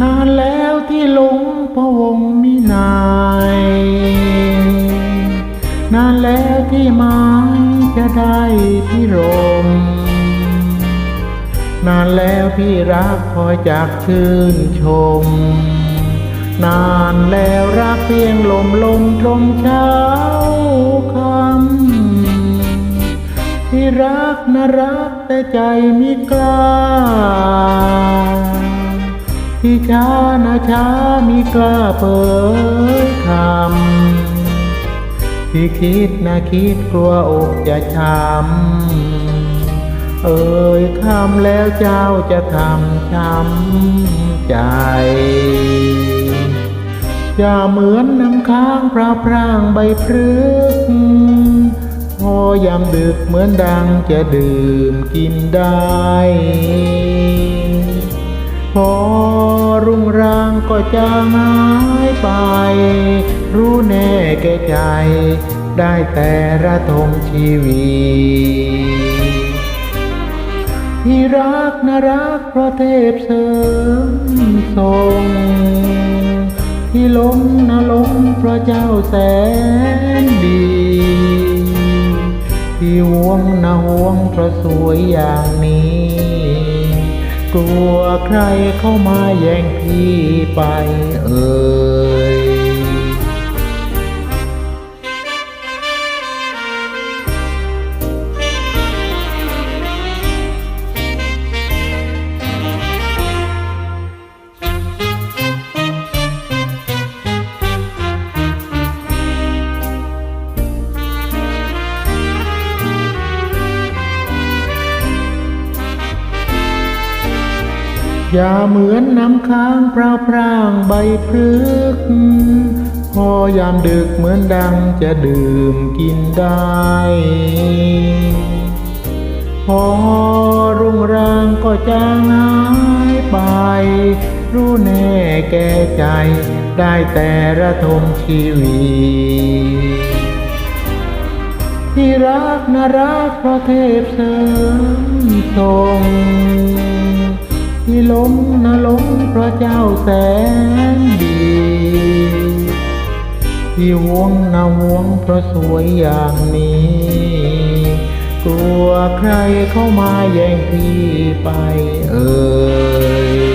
นานแล้วที่หลงพระวงมินายนานแล้วที่ไม้จะได้พี่รม นานแล้วพี่รักคอยจากชื่นชม นานแล้วรักเพียงลมลมตรงเช้าคำที่รักนะรักแต่ใจมิกล้า ที่ช้านะช้ามิกล้าเปิดคำที่คิดนะคิดกลัวอกจะช้ำเอ่ยคำแล้วเจ้าจะทำช้ำใจอย่าเหมือนน้ำค้างพระพร่างใบพรึกพอยามดึกเหมือนดังจะดื่มกินได้ รางก็จะหายไป รู้แน่แก่ใจ ได้แต่ระทมชีวีที่รักนรักเพราะเทพเสริมทรงที่หลงนะลงเพราะเจ้าแสนดี ที่ห่วงนะห่วงเพราะสวยอย่างนี้ กลัวใครเข้ามาแย่งพี่ไปเอ่ย อย่าเหมือนน้ำค้างพราวพร่างใบพฤกพอยามดึกเหมือนดังจะดื่มกินได้ พอรุ่งรางก็จะหายไป รู้แน่แก่ใจได้แต่ระทมชีวีที่รักนะรักเพราะเทพเสริมทรง ที่หลงนะหลงเพราะเจ้าแสนดี ที่ห่วงนะห่วงเพราะสวยอย่างนี้ กลัวใครเข้ามาแย่งพี่ไปเอ่ย